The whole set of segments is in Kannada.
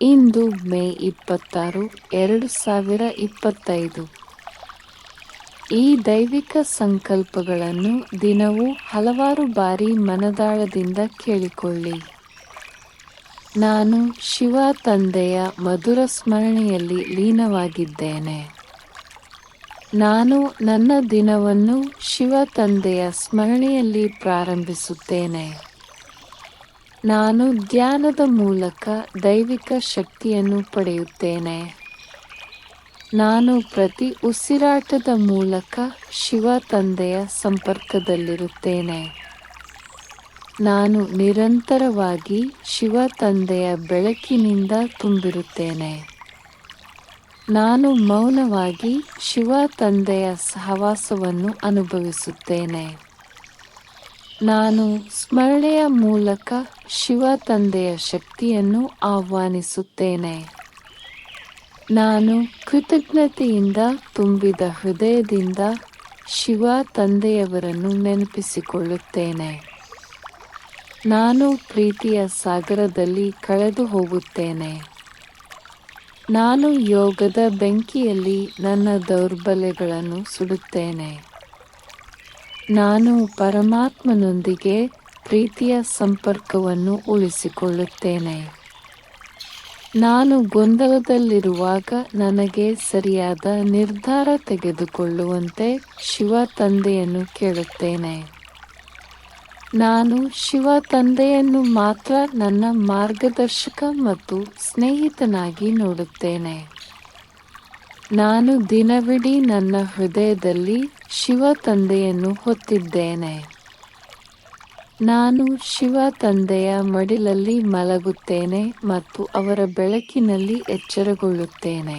ಇಂದು ಮೇ ಇಪ್ಪತ್ತಾರು, ಎರಡು ಸಾವಿರ ಇಪ್ಪತ್ತೈದು. ಈ ದೈವಿಕ ಸಂಕಲ್ಪಗಳನ್ನು ದಿನವೂ ಹಲವಾರು ಬಾರಿ ಮನದಾಳದಿಂದ ಕೇಳಿಕೊಳ್ಳಿ. ನಾನು ಶಿವ ತಂದೆಯ ಮಧುರ ಸ್ಮರಣೆಯಲ್ಲಿ ಲೀನವಾಗಿದ್ದೇನೆ. ನಾನು ನನ್ನ ದಿನವನ್ನು ಶಿವ ತಂದೆಯ ಸ್ಮರಣೆಯಲ್ಲಿ ಪ್ರಾರಂಭಿಸುತ್ತೇನೆ. ನಾನು ಧ್ಯಾನದ ಮೂಲಕ ದೈವಿಕ ಶಕ್ತಿಯನ್ನು ಪಡೆಯುತ್ತೇನೆ. ನಾನು ಪ್ರತಿ ಉಸಿರಾಟದ ಮೂಲಕ ಶಿವ ತಂದೆಯ ಸಂಪರ್ಕದಲ್ಲಿರುತ್ತೇನೆ. ನಾನು ನಿರಂತರವಾಗಿ ಶಿವ ತಂದೆಯ ಬೆಳಕಿನಿಂದ ತುಂಬಿರುತ್ತೇನೆ. ನಾನು ಮೌನವಾಗಿ ಶಿವ ತಂದೆಯ ಸಹವಾಸವನ್ನು ಅನುಭವಿಸುತ್ತೇನೆ. ನಾನು ಸ್ಮರಣೆಯ ಮೂಲಕ ಶಿವ ತಂದೆಯ ಶಕ್ತಿಯನ್ನು ಆಹ್ವಾನಿಸುತ್ತೇನೆ. ನಾನು ಕೃತಜ್ಞತೆಯಿಂದ ತುಂಬಿದ ಹೃದಯದಿಂದ ಶಿವ ತಂದೆಯವರನ್ನು ನೆನಪಿಸಿಕೊಳ್ಳುತ್ತೇನೆ. ನಾನು ಪ್ರೀತಿಯ ಸಾಗರದಲ್ಲಿ ಕಳೆದು ಹೋಗುತ್ತೇನೆ. ನಾನು ಯೋಗದ ಬೆಂಕಿಯಲ್ಲಿ ನನ್ನ ದೌರ್ಬಲ್ಯಗಳನ್ನು ಸುಡುತ್ತೇನೆ. ನಾನು ಪರಮಾತ್ಮನೊಂದಿಗೆ ಪ್ರೀತಿಯ ಸಂಪರ್ಕವನ್ನು ಉಳಿಸಿಕೊಳ್ಳುತ್ತೇನೆ. ನಾನು ಗೊಂದಲದಲ್ಲಿರುವಾಗ ನನಗೆ ಸರಿಯಾದ ನಿರ್ಧಾರ ತೆಗೆದುಕೊಳ್ಳುವಂತೆ ಶಿವ ತಂದೆಯನ್ನು ಕೇಳುತ್ತೇನೆ. ನಾನು ಶಿವ ತಂದೆಯನ್ನು ಮಾತ್ರ ನನ್ನ ಮಾರ್ಗದರ್ಶಕ ಮತ್ತು ಸ್ನೇಹಿತನಾಗಿ ನೋಡುತ್ತೇನೆ. ನಾನು ದಿನವಿಡೀ ನನ್ನ ಹೃದಯದಲ್ಲಿ ಶಿವ ತಂದೆಯನ್ನು ಹೊತ್ತಿದ್ದೇನೆ. ನಾನು ಶಿವ ತಂದೆಯ ಮಡಿಲಲ್ಲಿ ಮಲಗುತ್ತೇನೆ ಮತ್ತು ಅವರ ಬೆಳಕಿನಲ್ಲಿ ಎಚ್ಚರಗೊಳ್ಳುತ್ತೇನೆ.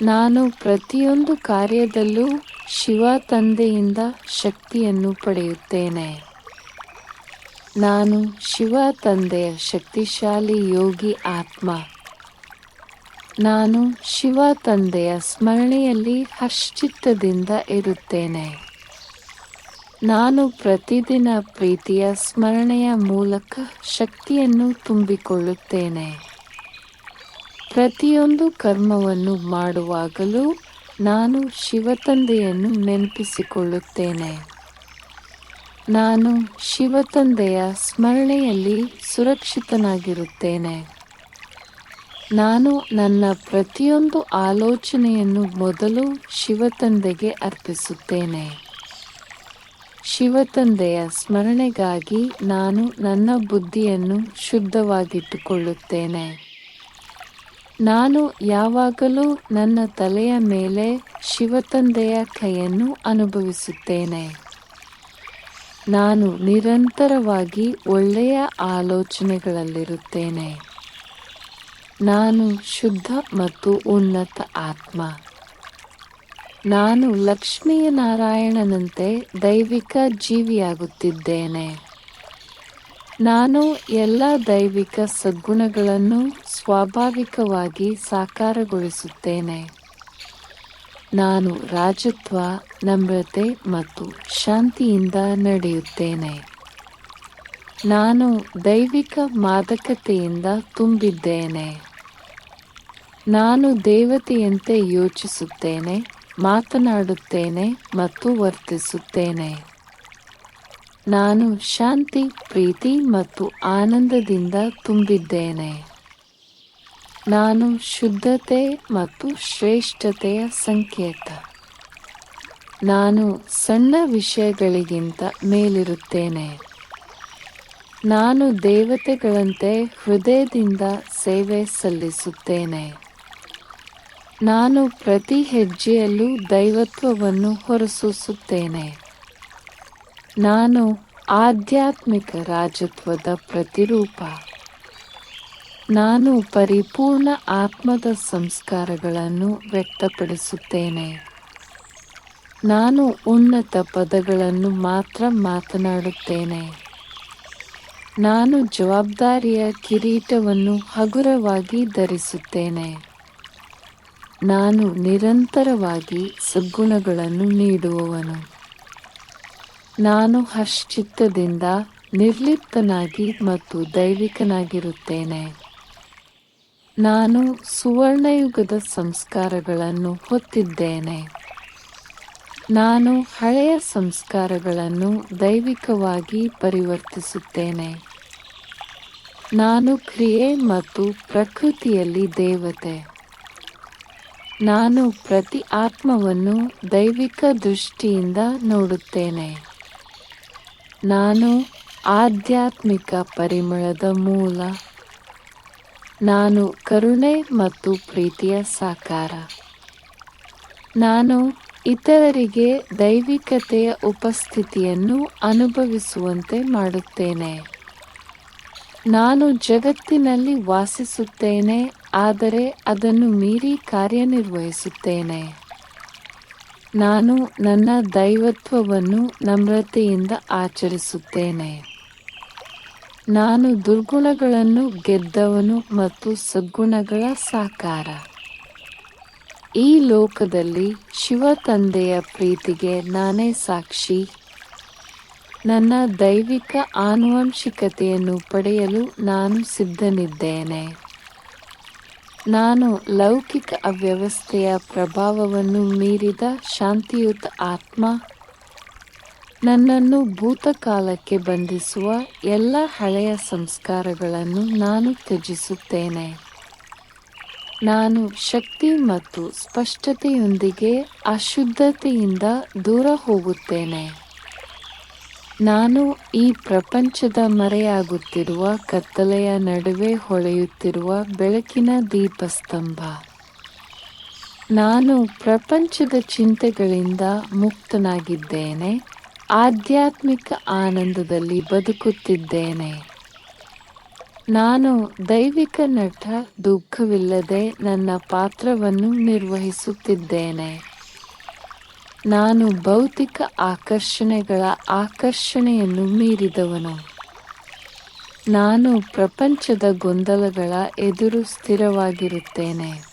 ನಾನು ಪ್ರತಿಯೊಂದು ಕಾರ್ಯದಲ್ಲೂ ಶಿವ ತಂದೆಯಿಂದ ಶಕ್ತಿಯನ್ನು ಪಡೆಯುತ್ತೇನೆ. ನಾನು ಶಿವ ತಂದೆಯ ಶಕ್ತಿಶಾಲಿ ಯೋಗಿ ಆತ್ಮ. ನಾನು ಶಿವ ತಂದೆಯ ಸ್ಮರಣೆಯಲ್ಲಿ ಹರ್ಷಚಿತ್ತದಿಂದ ಇರುತ್ತೇನೆ. ನಾನು ಪ್ರತಿದಿನ ಪ್ರೀತಿಯ ಸ್ಮರಣೆಯ ಮೂಲಕ ಶಕ್ತಿಯನ್ನು ತುಂಬಿಕೊಳ್ಳುತ್ತೇನೆ. ಪ್ರತಿಯೊಂದು ಕರ್ಮವನ್ನು ಮಾಡುವಾಗಲೂ ನಾನು ಶಿವತಂದೆಯನ್ನು ನೆನಪಿಸಿಕೊಳ್ಳುತ್ತೇನೆ. ನಾನು ಶಿವತಂದೆಯ ಸ್ಮರಣೆಯಲ್ಲಿ ಸುರಕ್ಷಿತನಾಗಿರುತ್ತೇನೆ. ನಾನು ನನ್ನ ಪ್ರತಿಯೊಂದು ಆಲೋಚನೆಯನ್ನು ಮೊದಲು ಶಿವತಂದೆಗೆ ಅರ್ಪಿಸುತ್ತೇನೆ. ಶಿವತಂದೆಯ ಸ್ಮರಣೆಗಾಗಿ ನಾನು ನನ್ನ ಬುದ್ಧಿಯನ್ನು ಶುದ್ಧವಾಗಿಟ್ಟುಕೊಳ್ಳುತ್ತೇನೆ. ನಾನು ಯಾವಾಗಲೂ ನನ್ನ ತಲೆಯ ಮೇಲೆ ಶಿವತಂದೆಯ ಕೈಯನ್ನು ಅನುಭವಿಸುತ್ತೇನೆ. ನಾನು ನಿರಂತರವಾಗಿ ಒಳ್ಳೆಯ ಆಲೋಚನೆಗಳಲ್ಲಿರುತ್ತೇನೆ. ನಾನು ಶುದ್ಧ ಮತ್ತು ಉನ್ನತ ಆತ್ಮ. ನಾನು ಲಕ್ಷ್ಮೀಯ ನಾರಾಯಣನಂತೆ ದೈವಿಕ ಜೀವಿಯಾಗುತ್ತಿದ್ದೇನೆ. ನಾನು ಎಲ್ಲ ದೈವಿಕ ಸದ್ಗುಣಗಳನ್ನು ಸ್ವಾಭಾವಿಕವಾಗಿ ಸಾಕಾರಗೊಳಿಸುತ್ತೇನೆ. ನಾನು ರಾಜತ್ವ, ನಮ್ರತೆ ಮತ್ತು ಶಾಂತಿಯಿಂದ ನಡೆಯುತ್ತೇನೆ. ನಾನು ದೈವಿಕ ಮಾದಕತೆಯಿಂದ ತುಂಬಿದ್ದೇನೆ. ನಾನು ದೇವತೆಯಂತೆ ಯೋಚಿಸುತ್ತೇನೆ, ಮಾತನಾಡುತ್ತೇನೆ ಮತ್ತು ವರ್ತಿಸುತ್ತೇನೆ. ನಾನು ಶಾಂತಿ, ಪ್ರೀತಿ ಮತ್ತು ಆನಂದದಿಂದ ತುಂಬಿದ್ದೇನೆ. ನಾನು ಶುದ್ಧತೆ ಮತ್ತು ಶ್ರೇಷ್ಠತೆಯ ಸಂಕೇತ. ನಾನು ಸಣ್ಣ ವಿಷಯಗಳಿಗಿಂತ ಮೇಲಿರುತ್ತೇನೆ. ನಾನು ದೇವತೆಗಳಂತೆ ಹೃದಯದಿಂದ ಸೇವೆ ಸಲ್ಲಿಸುತ್ತೇನೆ. ನಾನು ಪ್ರತಿ ಹೆಜ್ಜೆಯಲ್ಲೂ ದೈವತ್ವವನ್ನು ಹೊರಸೂಸುತ್ತೇನೆ. ನಾನು ಆಧ್ಯಾತ್ಮಿಕ ರಾಜತ್ವದ ಪ್ರತಿರೂಪ. ನಾನು ಪರಿಪೂರ್ಣ ಆತ್ಮದ ಸಂಸ್ಕಾರಗಳನ್ನು ವ್ಯಕ್ತಪಡಿಸುತ್ತೇನೆ. ನಾನು ಉನ್ನತ ಪದಗಳನ್ನು ಮಾತ್ರ ಮಾತನಾಡುತ್ತೇನೆ. ನಾನು ಜವಾಬ್ದಾರಿಯ ಕಿರೀಟವನ್ನು ಹಗುರವಾಗಿ ಧರಿಸುತ್ತೇನೆ. ನಾನು ನಿರಂತರವಾಗಿ ಸದ್ಗುಣಗಳನ್ನು ನೀಡುವವನು. ನಾನು ಹರ್ಷಚಿತ್ತದಿಂದ ನಿರ್ಲಿಪ್ತನಾಗಿ ಮತ್ತು ದೈವಿಕನಾಗಿರುತ್ತೇನೆ. ನಾನು ಸುವರ್ಣಯುಗದ ಸಂಸ್ಕಾರಗಳನ್ನು ಹೊತ್ತಿದ್ದೇನೆ. ನಾನು ಹಳೆಯ ಸಂಸ್ಕಾರಗಳನ್ನು ದೈವಿಕವಾಗಿ ಪರಿವರ್ತಿಸುತ್ತೇನೆ. ನಾನು ಕ್ರಿಯೆ ಮತ್ತು ಪ್ರಕೃತಿಯಲ್ಲಿ ದೇವತೆ. ನಾನು ಪ್ರತಿ ಆತ್ಮವನ್ನು ದೈವಿಕ ದೃಷ್ಟಿಯಿಂದ ನೋಡುತ್ತೇನೆ. ನಾನು ಆಧ್ಯಾತ್ಮಿಕ ಪರಿಮಳದ ಮೂಲ. ನಾನು ಕರುಣೆ ಮತ್ತು ಪ್ರೀತಿಯ ಸಾಕಾರ. ನಾನು ಇತರರಿಗೆ ದೈವಿಕತೆಯ ಉಪಸ್ಥಿತಿಯನ್ನು ಅನುಭವಿಸುವಂತೆ ಮಾಡುತ್ತೇನೆ. ನಾನು ಜಗತ್ತಿನಲ್ಲಿ ವಾಸಿಸುತ್ತೇನೆ, ಆದರೆ ಅದನ್ನು ಮೀರಿ ಕಾರ್ಯನಿರ್ವಹಿಸುತ್ತೇನೆ. ನಾನು ನನ್ನ ದೈವತ್ವವನ್ನು ನಮ್ರತೆಯಿಂದ ಆಚರಿಸುತ್ತೇನೆ. ನಾನು ದುರ್ಗುಣಗಳನ್ನು ಗೆದ್ದವನು ಮತ್ತು ಸದ್ಗುಣಗಳ ಸಾಕಾರ. ಈ ಲೋಕದಲ್ಲಿ ಶಿವ ತಂದೆಯ ಪ್ರೀತಿಗೆ ನಾನೇ ಸಾಕ್ಷಿ. ನನ್ನ ದೈವಿಕ ಆನುವಂಶಿಕತೆಯನ್ನು ಪಡೆಯಲು ನಾನು ಸಿದ್ಧನಿದ್ದೇನೆ. ನಾನು ಲೌಕಿಕ ಅವ್ಯವಸ್ಥೆಯ ಪ್ರಭಾವವನ್ನು ಮೀರಿದ ಶಾಂತಿಯುತ ಆತ್ಮ, ನನ್ನನ್ನು ಭೂತಕಾಲಕ್ಕೆ ಬಂಧಿಸುವ ಎಲ್ಲ ಹಳೆಯ ಸಂಸ್ಕಾರಗಳನ್ನು ನಾನು ತ್ಯಜಿಸುತ್ತೇನೆ. ನಾನು ಶಕ್ತಿ ಮತ್ತು ಸ್ಪಷ್ಟತೆಯೊಂದಿಗೆ ಅಶುದ್ಧತೆಯಿಂದ ದೂರ ಹೋಗುತ್ತೇನೆ. ನಾನು ಈ ಪ್ರಪಂಚದ ಮರೆಯಾಗುತ್ತಿರುವ ಕತ್ತಲೆಯ ನಡುವೆ ಹೊಳೆಯುತ್ತಿರುವ ಬೆಳಕಿನ ದೀಪಸ್ತಂಭ. ನಾನು ಪ್ರಪಂಚದ ಚಿಂತೆಗಳಿಂದ ಮುಕ್ತನಾಗಿದ್ದೇನೆ, ಆಧ್ಯಾತ್ಮಿಕ ಆನಂದದಲ್ಲಿ ಬದುಕುತ್ತಿದ್ದೇನೆ. ನಾನು ದೈವಿಕ ನಟ ದುಃಖವಿಲ್ಲದೆ ನನ್ನ ಪಾತ್ರವನ್ನು ನಿರ್ವಹಿಸುತ್ತಿದ್ದೇನೆ. ನಾನು ಭೌತಿಕ ಆಕರ್ಷಣೆಗಳ ಆಕರ್ಷಣೆಯನ್ನು ಮೀರಿದವನು. ನಾನು ಪ್ರಪಂಚದ ಗೊಂದಲಗಳ ಎದುರು ಸ್ಥಿರವಾಗಿರುತ್ತೇನೆ.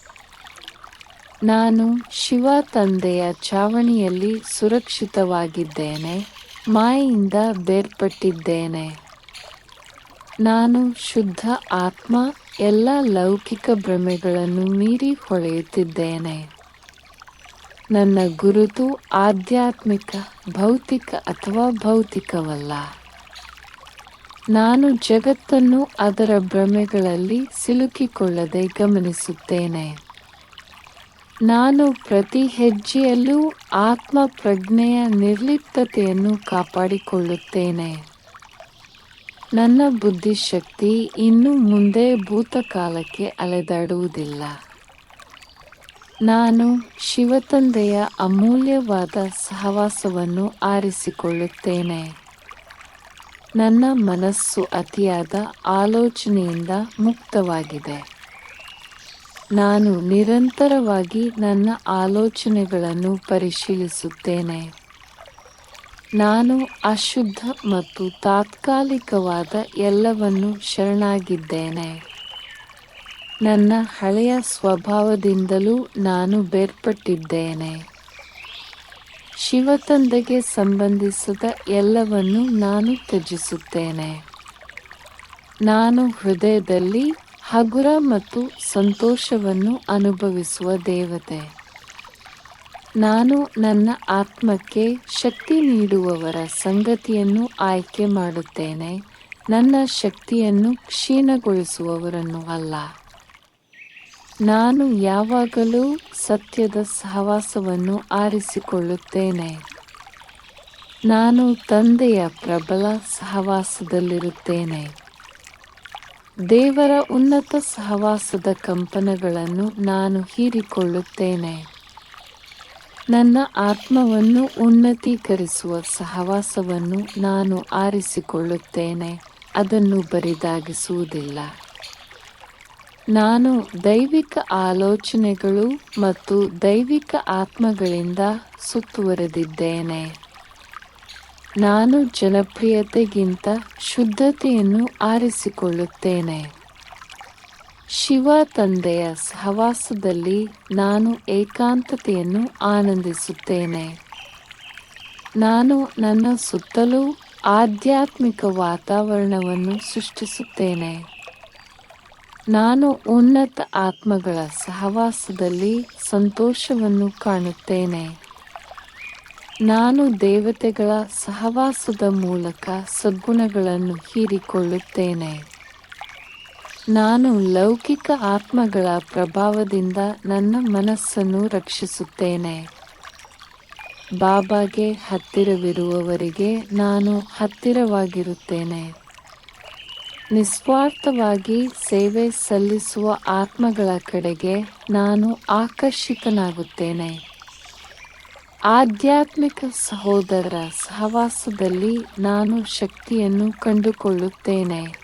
ನಾನು ಶಿವ ತಂದೆಯ ಚಾವಣಿಯಲ್ಲಿ ಸುರಕ್ಷಿತವಾಗಿದ್ದೇನೆ ಮಾಯಿಂದ ಬೇರ್ಪಟ್ಟಿದ್ದೇನೆ. ನಾನು ಶುದ್ಧ ಆತ್ಮ ಎಲ್ಲ ಲೌಕಿಕ ಭ್ರಮೆಗಳನ್ನು ಮೀರಿ ಹೊಳೆಯುತ್ತಿದ್ದೇನೆ. ನನ್ನ ಗುರುತು ಆಧ್ಯಾತ್ಮಿಕ, ಭೌತಿಕ ಅಥವಾ ಭೌತಿಕವಲ್ಲ. ನಾನು ಜಗತ್ತನ್ನು ಅದರ ಭ್ರಮೆಗಳಲ್ಲಿ ಸಿಲುಕಿಕೊಳ್ಳದೆ ಗಮನಿಸುತ್ತೇನೆ. ನಾನು ಪ್ರತಿ ಹೆಜ್ಜೆಯಲ್ಲೂ ಆತ್ಮ ಪ್ರಜ್ಞೆಯ ನಿರ್ಲಿಪ್ತತೆಯನ್ನು ಕಾಪಾಡಿಕೊಳ್ಳುತ್ತೇನೆ. ನನ್ನ ಬುದ್ಧಿಶಕ್ತಿ ಇನ್ನು ಮುಂದೆ ಭೂತಕಾಲಕ್ಕೆ ಅಲೆದಾಡುವುದಿಲ್ಲ. ನಾನು ಶಿವತಂದೆಯ ಅಮೂಲ್ಯವಾದ ಸಹವಾಸವನ್ನು ಆರಿಸಿಕೊಳ್ಳುತ್ತೇನೆ. ನನ್ನ ಮನಸ್ಸು ಅತಿಯಾದ ಆಲೋಚನೆಯಿಂದ ಮುಕ್ತವಾಗಿದೆ. ನಾನು ನಿರಂತರವಾಗಿ ನನ್ನ ಆಲೋಚನೆಗಳನ್ನು ಪರಿಶೀಲಿಸುತ್ತೇನೆ. ನಾನು ಅಶುದ್ಧ ಮತ್ತು ತಾತ್ಕಾಲಿಕವಾದ ಎಲ್ಲವನ್ನು ಶರಣಾಗಿದ್ದೇನೆ. ನನ್ನ ಹಳೆಯ ಸ್ವಭಾವದಿಂದಲೂ ನಾನು ಬೇರ್ಪಟ್ಟಿದ್ದೇನೆ. ಶಿವತಂದೆಗೆ ಸಂಬಂಧಿಸಿದ ಎಲ್ಲವನ್ನು ನಾನು ತ್ಯಜಿಸುತ್ತೇನೆ. ನಾನು ಹೃದಯದಲ್ಲಿ ಹಗುರ ಮತ್ತು ಸಂತೋಷವನ್ನು ಅನುಭವಿಸುವ ದೇವತೆ. ನಾನು ನನ್ನ ಆತ್ಮಕ್ಕೆ ಶಕ್ತಿ ನೀಡುವವರ ಸಂಗತಿಯನ್ನು ಆಯ್ಕೆ ಮಾಡುತ್ತೇನೆ. ನನ್ನ ಶಕ್ತಿಯನ್ನು ಕ್ಷೀಣಗೊಳಿಸುವವರನ್ನು ಅಲ್ಲ. ನಾನು ಯಾವಾಗಲೂ ಸತ್ಯದ ಸಹವಾಸವನ್ನು ಆರಿಸಿಕೊಳ್ಳುತ್ತೇನೆ. ನಾನು ತಂದೆಯ ಪ್ರಬಲ ಸಹವಾಸದಲ್ಲಿರುತ್ತೇನೆ. ದೇವರ ಉನ್ನತ ಸಹವಾಸದ ಕಂಪನಗಳನ್ನು ನಾನು ಹೀರಿಕೊಳ್ಳುತ್ತೇನೆ. ನನ್ನ ಆತ್ಮವನ್ನು ಉನ್ನತೀಕರಿಸುವ ಸಹವಾಸವನ್ನು ನಾನು ಆರಿಸಿಕೊಳ್ಳುತ್ತೇನೆ. ಅದನ್ನು ಬರಿದಾಗಿಸುವುದಿಲ್ಲ. ನಾನು ದೈವಿಕ ಆಲೋಚನೆಗಳು ಮತ್ತು ದೈವಿಕ ಆತ್ಮಗಳಿಂದ ಸುತ್ತುವರೆದಿದ್ದೇನೆ. ನಾನು ಜನಪ್ರಿಯತೆಗಿಂತ ಶುದ್ಧತೆಯನ್ನು ಆರಿಸಿಕೊಳ್ಳುತ್ತೇನೆ. ಶಿವ ತಂದೆಯ ಸಹವಾಸದಲ್ಲಿ ನಾನು ಏಕಾಂತತೆಯನ್ನು ಆನಂದಿಸುತ್ತೇನೆ. ನಾನು ನನ್ನ ಸುತ್ತಲೂ ಆಧ್ಯಾತ್ಮಿಕ ವಾತಾವರಣವನ್ನು ಸೃಷ್ಟಿಸುತ್ತೇನೆ. ನಾನು ಉನ್ನತ ಆತ್ಮಗಳ ಸಹವಾಸದಲ್ಲಿ ಸಂತೋಷವನ್ನು ಕಾಣುತ್ತೇನೆ. ನಾನು ದೇವತೆಗಳ ಸಹವಾಸದ ಮೂಲಕ ಸದ್ಗುಣಗಳನ್ನು ಹೀರಿಕೊಳ್ಳುತ್ತೇನೆ. ನಾನು ಲೌಕಿಕ ಆತ್ಮಗಳ ಪ್ರಭಾವದಿಂದ ನನ್ನ ಮನಸ್ಸನ್ನು ರಕ್ಷಿಸುತ್ತೇನೆ. ಬಾಬಾಗೆ ಹತ್ತಿರವಿರುವವರಿಗೆ ನಾನು ಹತ್ತಿರವಾಗಿರುತ್ತೇನೆ. ನಿಸ್ವಾರ್ಥವಾಗಿ ಸೇವೆ ಸಲ್ಲಿಸುವ ಆತ್ಮಗಳ ಕಡೆಗೆ ನಾನು ಆಕರ್ಷಿತನಾಗುತ್ತೇನೆ. ಆಧ್ಯಾತ್ಮಿಕ ಸಹೋದರರ ಸಹವಾಸದಲ್ಲಿ ನಾನು ಶಕ್ತಿಯನ್ನು ಕಂಡುಕೊಳ್ಳುತ್ತೇನೆ.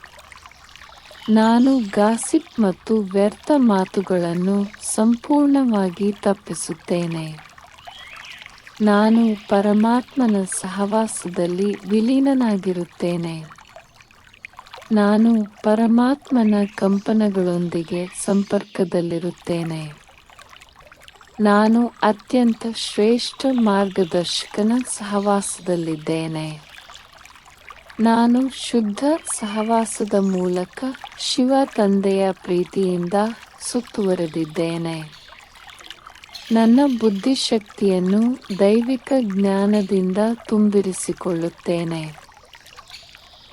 ನಾನು ಗಾಸಿಪ್ ಮತ್ತು ವ್ಯರ್ಥ ಮಾತುಗಳನ್ನು ಸಂಪೂರ್ಣವಾಗಿ ತಪ್ಪಿಸುತ್ತೇನೆ. ನಾನು ಪರಮಾತ್ಮನ ಸಹವಾಸದಲ್ಲಿ ವಿಲೀನನಾಗಿರುತ್ತೇನೆ. ನಾನು ಪರಮಾತ್ಮನ ಕಂಪನಗಳೊಂದಿಗೆ ಸಂಪರ್ಕದಲ್ಲಿರುತ್ತೇನೆ. ನಾನು ಅತ್ಯಂತ ಶ್ರೇಷ್ಠ ಮಾರ್ಗದರ್ಶಕನ ಸಹವಾಸದಲ್ಲಿದ್ದೇನೆ. ನಾನು ಶುದ್ಧ ಸಹವಾಸದ ಮೂಲಕ ಶಿವ ತಂದೆಯ ಪ್ರೀತಿಯಿಂದ ಸುತ್ತುವರೆದಿದ್ದೇನೆ. ನನ್ನ ಬುದ್ಧಿಶಕ್ತಿಯನ್ನು ದೈವಿಕ ಜ್ಞಾನದಿಂದ ತುಂಬಿರಿಸಿಕೊಳ್ಳುತ್ತೇನೆ.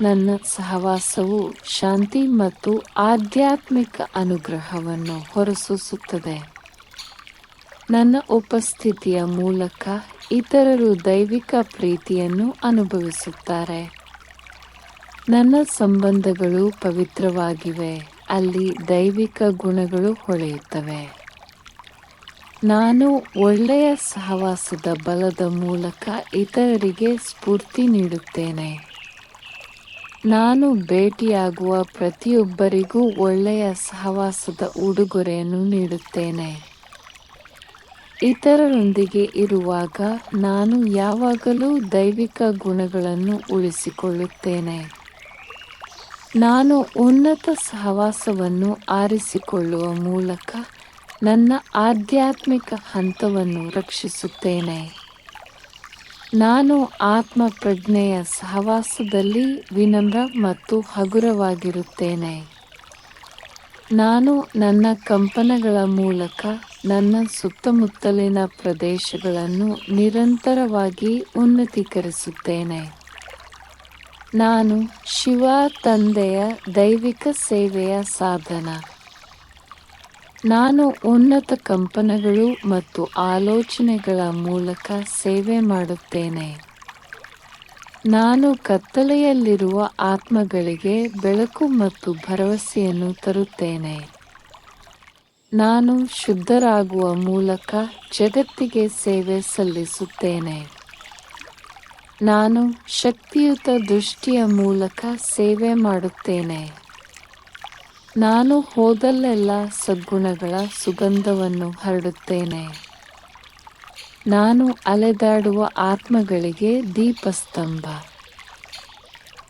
ನನ್ನ ಸಹವಾಸವು ಶಾಂತಿ ಮತ್ತು ಆಧ್ಯಾತ್ಮಿಕ ಅನುಗ್ರಹವನ್ನು ಹೊರಸೂಸುತ್ತದೆ. ನನ್ನ ಉಪಸ್ಥಿತಿಯ ಮೂಲಕ ಇತರರು ದೈವಿಕ ಪ್ರೀತಿಯನ್ನು ಅನುಭವಿಸುತ್ತಾರೆ. ನನ್ನ ಸಂಬಂಧಗಳು ಪವಿತ್ರವಾಗಿವೆ, ಅಲ್ಲಿ ದೈವಿಕ ಗುಣಗಳು ಹೊಳೆಯುತ್ತವೆ. ನಾನು ಒಳ್ಳೆಯ ಸಹವಾಸದ ಬಲದ ಮೂಲಕ ಇತರರಿಗೆ ಸ್ಫೂರ್ತಿ ನೀಡುತ್ತೇನೆ. ನಾನು ಭೇಟಿಯಾಗುವ ಪ್ರತಿಯೊಬ್ಬರಿಗೂ ಒಳ್ಳೆಯ ಸಹವಾಸದ ಉಡುಗೊರೆಯನ್ನು ನೀಡುತ್ತೇನೆ. ಇತರರೊಂದಿಗೆ ಇರುವಾಗ ನಾನು ಯಾವಾಗಲೂ ದೈವಿಕ ಗುಣಗಳನ್ನು ಉಳಿಸಿಕೊಳ್ಳುತ್ತೇನೆ. ನಾನು ಉನ್ನತ ಸಹವಾಸವನ್ನು ಆರಿಸಿಕೊಳ್ಳುವ ಮೂಲಕ ನನ್ನ ಆಧ್ಯಾತ್ಮಿಕ ಹಂತವನ್ನು ರಕ್ಷಿಸುತ್ತೇನೆ. ನಾನು ಆತ್ಮ ಪ್ರಜ್ಞೆಯ ಸಹವಾಸದಲ್ಲಿ ವಿನಮ್ರ ಮತ್ತು ಹಗುರವಾಗಿರುತ್ತೇನೆ. ನಾನು ನನ್ನ ಕಂಪನಗಳ ಮೂಲಕ ನನ್ನ ಸುತ್ತಮುತ್ತಲಿನ ಪ್ರದೇಶಗಳನ್ನು ನಿರಂತರವಾಗಿ ಉನ್ನತೀಕರಿಸುತ್ತೇನೆ. ನಾನು ಶಿವ ತಂದೆಯ ದೈವಿಕ ಸೇವೆಯ ಸಾಧನ. ನಾನು ಉನ್ನತ ಕಂಪನಗಳು ಮತ್ತು ಆಲೋಚನೆಗಳ ಮೂಲಕ ಸೇವೆ ಮಾಡುತ್ತೇನೆ. ನಾನು ಕತ್ತಲೆಯಲ್ಲಿರುವ ಆತ್ಮಗಳಿಗೆ ಬೆಳಕು ಮತ್ತು ಭರವಸೆಯನ್ನು ತರುತ್ತೇನೆ. ನಾನು ಶುದ್ಧರಾಗುವ ಮೂಲಕ ಜಗತ್ತಿಗೆ ಸೇವೆ ಸಲ್ಲಿಸುತ್ತೇನೆ. ನಾನು ಶಕ್ತಿಯುತ ದೃಷ್ಟಿಯ ಮೂಲಕ ಸೇವೆ ಮಾಡುತ್ತೇನೆ. ನಾನು ಹೋದಲ್ಲೆಲ್ಲ ಸದ್ಗುಣಗಳ ಸುಗಂಧವನ್ನು ಹರಡುತ್ತೇನೆ. ನಾನು ಅಲೆದಾಡುವ ಆತ್ಮಗಳಿಗೆ ದೀಪಸ್ತಂಭ.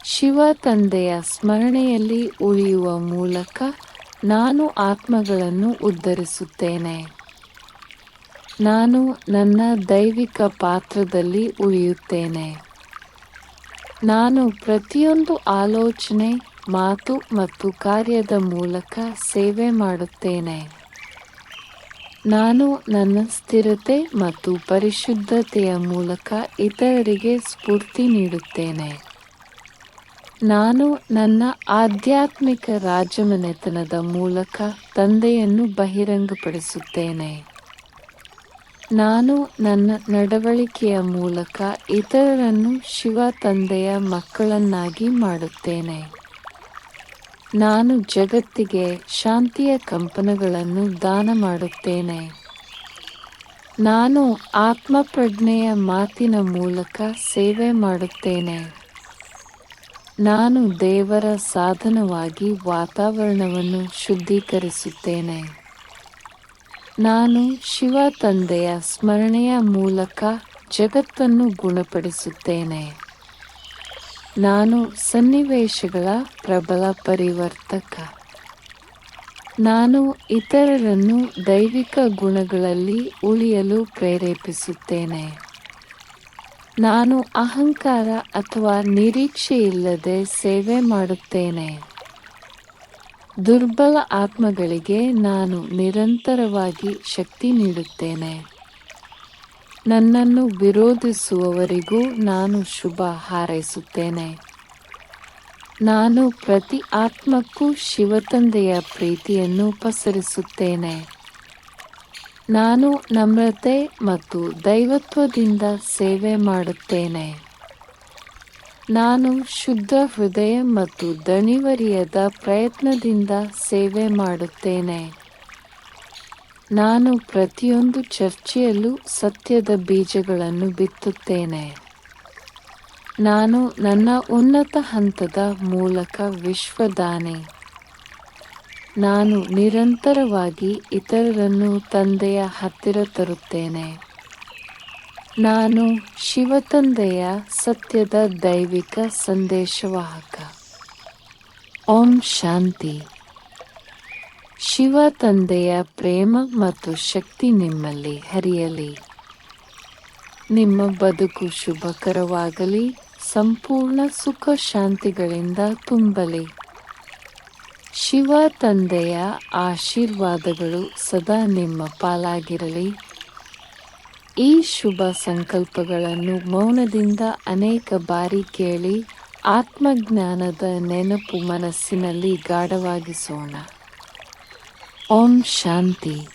ಶಿವ ತಂದೆಯ ಸ್ಮರಣೆಯಲ್ಲಿ ಉಳಿಯುವ ಮೂಲಕ ನಾನು ಆತ್ಮಗಳನ್ನು ಉದ್ಧರಿಸುತ್ತೇನೆ. ನಾನು ನನ್ನ ದೈವಿಕ ಪಾತ್ರದಲ್ಲಿ ಉಳಿಯುತ್ತೇನೆ. ನಾನು ಪ್ರತಿಯೊಂದು ಆಲೋಚನೆ, ಮಾತು ಮತ್ತು ಕಾರ್ಯದ ಮೂಲಕ ಸೇವೆ ಮಾಡುತ್ತೇನೆ. ನಾನು ನನ್ನ ಸ್ಥಿರತೆ ಮತ್ತು ಪರಿಶುದ್ಧತೆಯ ಮೂಲಕ ಇತರರಿಗೆ ಸ್ಫೂರ್ತಿ ನೀಡುತ್ತೇನೆ. ನಾನು ನನ್ನ ಆಧ್ಯಾತ್ಮಿಕ ರಾಜಮನೆತನದ ಮೂಲಕ ತಂದೆಯನ್ನು ಬಹಿರಂಗಪಡಿಸುತ್ತೇನೆ. ನಾನು ನನ್ನ ನಡವಳಿಕೆಯ ಮೂಲಕ ಇತರರನ್ನು ಶಿವ ತಂದೆಯ ಮಕ್ಕಳನ್ನಾಗಿ ಮಾಡುತ್ತೇನೆ. ನಾನು ಜಗತ್ತಿಗೆ ಶಾಂತಿಯ ಕಂಪನಗಳನ್ನು ದಾನ ಮಾಡುತ್ತೇನೆ. ನಾನು ಆತ್ಮಪ್ರಜ್ಞೆಯ ಮಾತಿನ ಮೂಲಕ ಸೇವೆ ಮಾಡುತ್ತೇನೆ. ನಾನು ದೇವರ ಸಾಧನವಾಗಿ ವಾತಾವರಣವನ್ನು ಶುದ್ಧೀಕರಿಸುತ್ತೇನೆ. ನಾನು ಶಿವ ತಂದೆಯ ಸ್ಮರಣೆಯ ಮೂಲಕ ಜಗತ್ತನ್ನು ಗುಣಪಡಿಸುತ್ತೇನೆ. ನಾನು ಸನ್ನಿವೇಶಗಳ ಪ್ರಬಲ ಪರಿವರ್ತಕ. ನಾನು ಇತರರನ್ನು ದೈವಿಕ ಗುಣಗಳಲ್ಲಿ ಉಳಿಯಲು ಪ್ರೇರೇಪಿಸುತ್ತೇನೆ. ನಾನು ಅಹಂಕಾರ ಅಥವಾ ನಿರೀಕ್ಷೆ ಇಲ್ಲದೆ ಸೇವೆ ಮಾಡುತ್ತೇನೆ. ದುರ್ಬಲ ಆತ್ಮಗಳಿಗೆ ನಾನು ನಿರಂತರವಾಗಿ ಶಕ್ತಿ ನೀಡುತ್ತೇನೆ. ನನ್ನನ್ನು ವಿರೋಧಿಸುವವರಿಗೂ ನಾನು ಶುಭ ಹಾರೈಸುತ್ತೇನೆ. ನಾನು ಪ್ರತಿ ಆತ್ಮಕ್ಕೂ ಶಿವತಂದೆಯ ಪ್ರೀತಿಯನ್ನು ಪಸರಿಸುತ್ತೇನೆ. ನಾನು ನಮ್ರತೆ ಮತ್ತು ದೈವತ್ವದಿಂದ ಸೇವೆ ಮಾಡುತ್ತೇನೆ. ನಾನು ಶುದ್ಧ ಹೃದಯ ಮತ್ತು ದಣಿವರಿಯದ ಪ್ರಯತ್ನದಿಂದ ಸೇವೆ ಮಾಡುತ್ತೇನೆ. ನಾನು ಪ್ರತಿಯೊಂದು ಚರ್ಚೆಯಲ್ಲೂ ಸತ್ಯದ ಬೀಜಗಳನ್ನು ಬಿತ್ತುತ್ತೇನೆ. ನಾನು ನನ್ನ ಉನ್ನತ ಹಂತದ ಮೂಲಕ ವಿಶ್ವದಾನೆ. ನಾನು ನಿರಂತರವಾಗಿ ಇತರರನ್ನು ತಂದೆಯ ಹತ್ತಿರ ತರುತ್ತೇನೆ. ನಾನು ಶಿವತಂದೆಯ ಸತ್ಯದ ದೈವಿಕ ಸಂದೇಶವಾಹಕ. ಓಂ ಶಾಂತಿ. ಶಿವ ತಂದೆಯ ಪ್ರೇಮ ಮತ್ತು ಶಕ್ತಿ ನಿಮ್ಮಲ್ಲಿ ಹರಿಯಲಿ. ನಿಮ್ಮ ಬದುಕು ಶುಭಕರವಾಗಲಿ, ಸಂಪೂರ್ಣ ಸುಖ ಶಾಂತಿಗಳಿಂದ ತುಂಬಲಿ. ಶಿವ ತಂದೆಯ ಆಶೀರ್ವಾದಗಳು ಸದಾ ನಿಮ್ಮ ಪಾಲಾಗಿರಲಿ. ಈ ಶುಭ ಸಂಕಲ್ಪಗಳನ್ನು ಮೌನದಿಂದ ಅನೇಕ ಬಾರಿ ಕೇಳಿ ಆತ್ಮಜ್ಞಾನದ ನೆನಪು ಮನಸ್ಸಿನಲ್ಲಿ ಗಾಢವಾಗಿಸೋಣ. ಓಂ ಶಾಂತಿ.